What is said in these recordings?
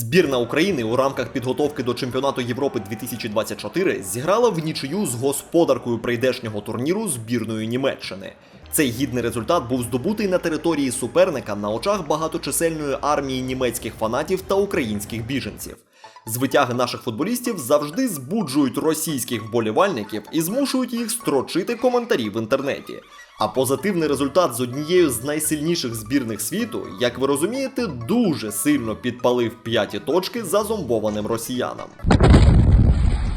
Збірна України у рамках підготовки до чемпіонату Європи 2024 зіграла в нічию з господаркою прийдешнього турніру збірною Німеччини. Цей гідний результат був здобутий на території суперника на очах багаточисельної армії німецьких фанатів та українських біженців. Звитяги наших футболістів завжди збуджують російських вболівальників і змушують їх строчити коментарі в інтернеті. А позитивний результат з однією з найсильніших збірних світу, як ви розумієте, дуже сильно підпалив п'яті точки зазомбованим росіянам.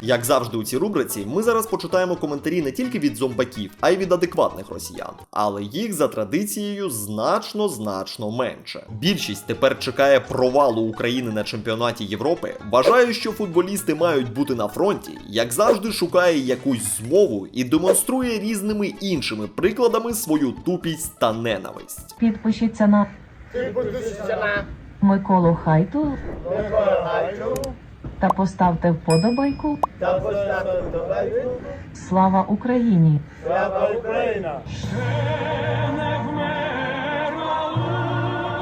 Як завжди у цій рубриці, ми зараз почитаємо коментарі не тільки від зомбаків, а й від адекватних росіян, але їх за традицією значно значно менше. Більшість тепер чекає провалу України на чемпіонаті Європи, вважає, що футболісти мають бути на фронті, як завжди шукає якусь змову і демонструє різними іншими прикладами свою тупість та ненависть. Підпишіться на Підпишіться на Миколу Хайту. Микола Гайду та поставте вподобайку. та поставте вподобайку. Слава Україні! Слава Україна! не вмерла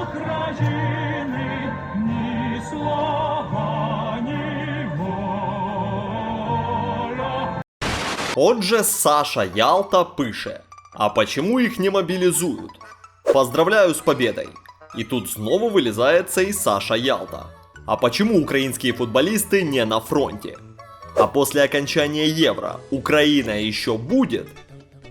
України ні слава, ні воля. Отже, Саша Ялта пише: А почему их не мобилизуют? Поздравляю с победой. И тут снова вылезает цей Саша Ялта. А почему украинские футболисты не на фронте? А после окончания Євро Україна еще будет?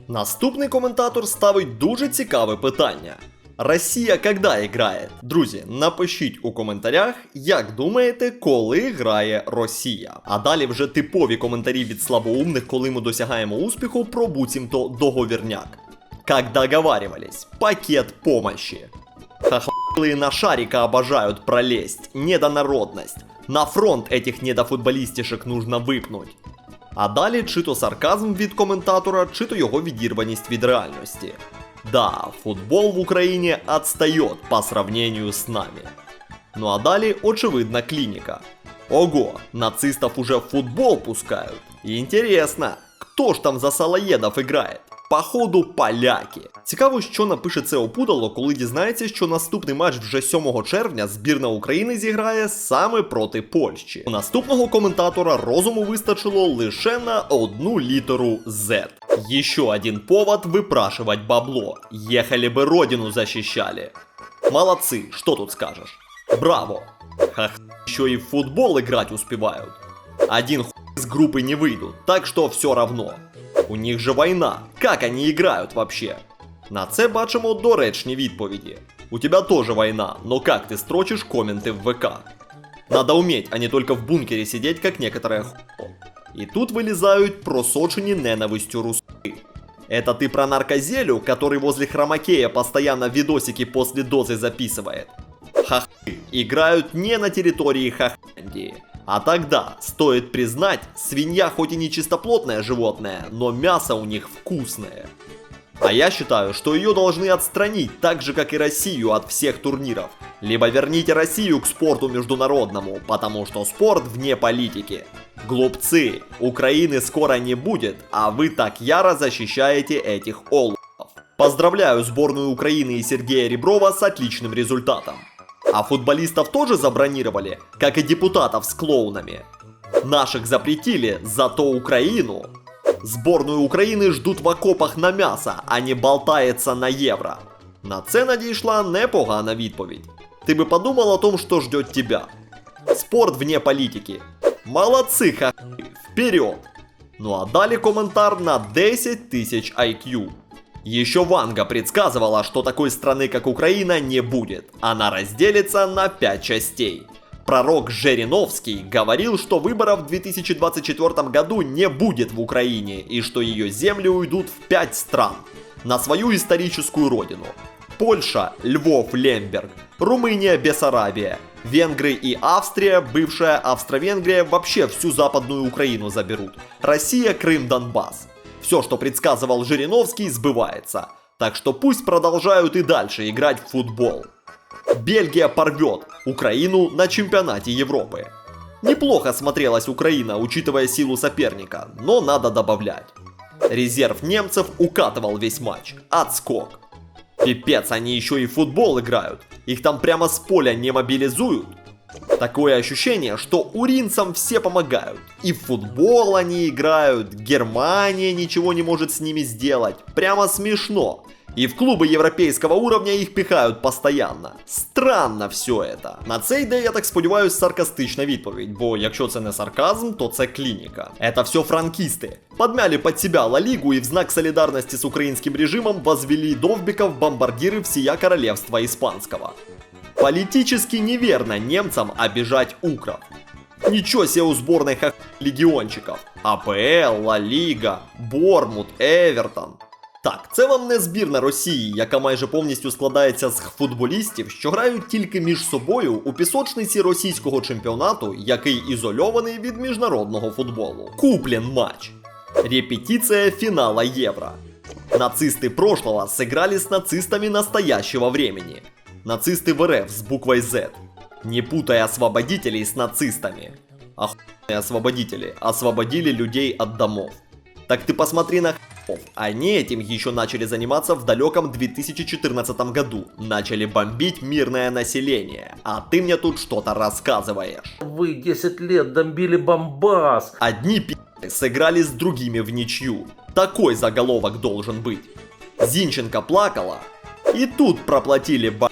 Наступний коментатор ставить дуже цікаве питання. Росія когда грає? Друзі, напишіть у коментарях, як думаєте, коли грає Росія. А далі вже типові коментарі від слабоумних, коли ми досягаємо успіху про буцімто договірняк. Как договаривались, пакет помощи. Хохлы на шарика обожают пролезть, недонародность. На фронт этих недофутболістішек нужно випнуть. А далі чи то сарказм від коментатора, чи то його відірваність від реальності. Да, футбол в Україні отстает по сравнению с нами. Ну а далі очевидна клініка. Ого, нацистов уже в футбол пускают. Интересно, кто ж там за салаєдов играет? Походу, поляки. Цікаво, що напише це опудало, коли дізнається, що наступний матч вже 7 червня збірна України зіграє саме проти Польщі. У наступного коментатора розуму вистачило лише на одну літеру Z. Еще один повод выпрашивать бабло. Ехали бы родину защищали. Молодцы, что тут скажешь? Браво! Хах, еще и в футбол играть успевают. Один хуй из группы не выйдут, так что все равно. У них же война. Как они играют вообще? На це бачимо доречні відповіді. У тебя тоже война, но как ты строчишь коменты в ВК? Надо уметь, а не только в бункере сидеть, как некоторые хуй. И тут вылезают просочені ненавистю руски. Это ты про наркозелю, который возле хромакея постоянно видосики после дозы записывает? Хахы играют не на территории Хахандии. А тогда, стоит признать, свинья хоть и не чистоплотное животное, но мясо у них вкусное. А я считаю, что ее должны отстранить так же, как и Россию от всех турниров. Либо верните Россию к спорту международному, потому что спорт вне политики. Глупцы, Украины скоро не будет, а вы так яро защищаете этих олухов. Поздравляю сборную Украины и Сергея Реброва с отличным результатом. А футболистов тоже забронировали, как и депутатов с клоунами. Наших запретили, зато Украину. Сборную Украины ждут в окопах на м'ясо, а не болтається на євро. На це надійшла непогана відповідь. Ти би подумал о том, что ждет тебя. Спорт вне политики. Молодцы, ха вперед! Ну а далі коментар на 10 тысяч IQ. Еще Ванга предсказывала, что такой страны, как Украина, не будет. Она разделится на 5 частей. Пророк Жириновский говорил, что выборов в 2024 году не будет в Украине и что ее земли уйдут в 5 стран. На свою историческую родину. Польша, Львов, Лемберг, Румыния, Бессарабия, Венгры и Австрия, бывшая Австро-Венгрия, вообще всю западную Украину заберут. Россия, Крым, Донбасс. Все, что предсказывал Жириновский, сбывается. Так что пусть продолжают и дальше играть в футбол. Бельгия порвет Украину на чемпионате Европы. Неплохо смотрелась Украина, учитывая силу соперника, но надо добавлять. Резерв немцев укатывал весь матч. Отскок. Пипец, они еще и футбол играют. Их там прямо с поля не мобилизуют. Такое ощущение, что уринцам все помогают. И в футбол они играют, Германия ничего не может с ними сделать. Прямо смешно. І в клуби європейського уровня їх піхають постоянно. Странно все это. На це йде, я так сподіваюсь, саркастична відповідь, бо якщо це не сарказм, то це клініка. Это все франкисты. Подмяли под себя Ла Лигу и в знак солидарности с украинским режимом возвели Довбика в бомбардиры всея королевства испанского. Политически неверно немцам обижать укров. Ничего себе у сборной хах легиончиков. АПЛ, Ла Ліга, Бормут, Евертон. Так, це вам не збірна Росії, яка майже повністю складається з футболістів, що грають тільки між собою у пісочниці російського чемпіонату, який ізольований від міжнародного футболу. Куплен матч. Репетиция финала Евро. Нацисты прошлого сыграли с нацистами настоящего времени. Нацисты в РФ с буквой Z. Не путай освободителей с нацистами. Охуенные освободители освободили людей от домов. Так ты посмотри на х**ов. Они этим еще начали заниматься в далеком 2014 году. Начали бомбить мирное население. А ты мне тут что-то рассказываешь. Вы 10 лет бомбили Бомбас. Одни пи***ы сыграли с другими в ничью. Такой заголовок должен быть. Зінченка плакала, і тут проплатили бать.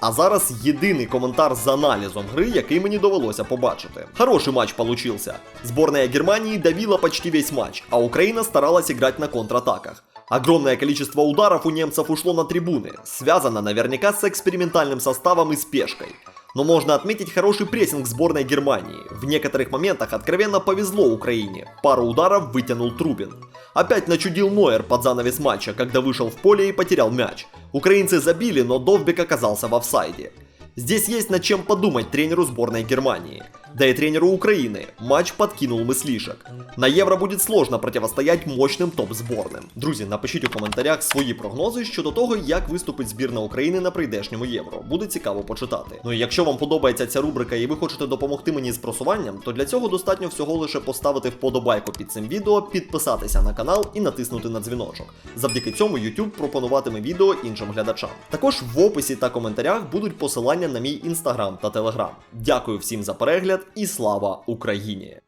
А зараз єдиний коментар з аналізом гри, який мені довелося побачити. Хороший матч получился. Сборная Германии давила почти весь матч, а Украина старалась играть на контратаках. Огромное количество ударов у немцев ушло на трибуны, связано наверняка с экспериментальным составом и спешкой. Но можно отметить хороший прессинг сборной Германии. В некоторых моментах откровенно повезло Украине. Пару ударов вытянул Трубин. Опять начудил Нойер под занавес матча, когда вышел в поле и потерял мяч. Украинцы забили, но Довбек оказался в офсайде. Здесь есть над чем подумать тренеру сборной Германии. Да и тренеру Украины. Матч подкинул мыслишек. На Євро буде сложно противостоять мощним топ-зборним. Друзі, напишіть у коментарях свої прогнози щодо того, як виступить збірна України на прийдешньому євро. Буде цікаво почитати. Ну і якщо вам подобається ця рубрика і ви хочете допомогти мені з просуванням, то для цього достатньо всього лише поставити вподобайку під цим відео, підписатися на канал і натиснути на дзвіночок. Завдяки цьому YouTube пропонуватиме відео іншим глядачам. Також в описі та коментарях будуть посилання на мій інстаграм та телеграм. Дякую всім за перегляд і слава Україні!